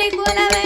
கலிகுலவே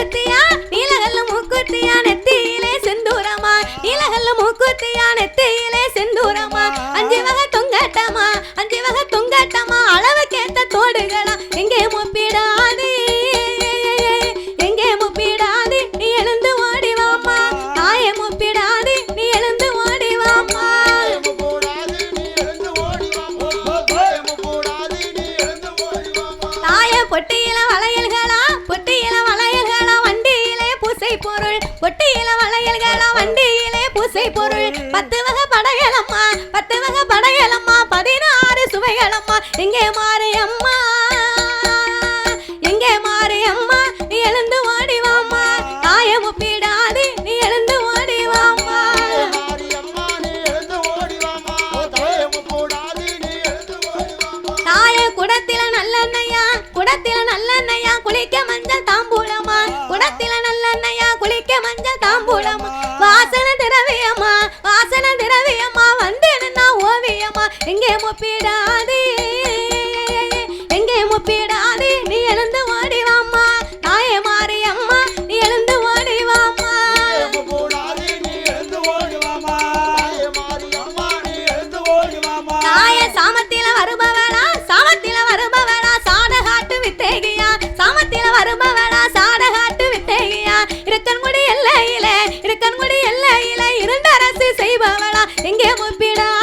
மூக்குத்தியா? நீலகல்ல மூக்குத்தியா? நெத்தியிலே செந்தூரமா நீலகல்ல மூக்குத்தியா? நெத்தியிலே ஏலம்மா எங்கே மாறு அம்மா? எங்கே மாறு அம்மா? நீ எழுந்து ஓடி வாமா தாய ஒப்பிடாது நீ எழுந்து ஓடி வாமா தாய குடத்தில நல்லெண்ணையா குடத்தில நல்லெண்ணையா குளிக்க மஞ்சள் தாம்பூலமா. குடத்தில நல்லெண்ணையா குளிக்க மஞ்சள் தாம்பூலமா. வாசன வாசனை திரவியம்மா வந்து வந்தேன்னா ஓவியம்மா. எங்கே ஒப்பிடாது எங்கே முப்பிடாதே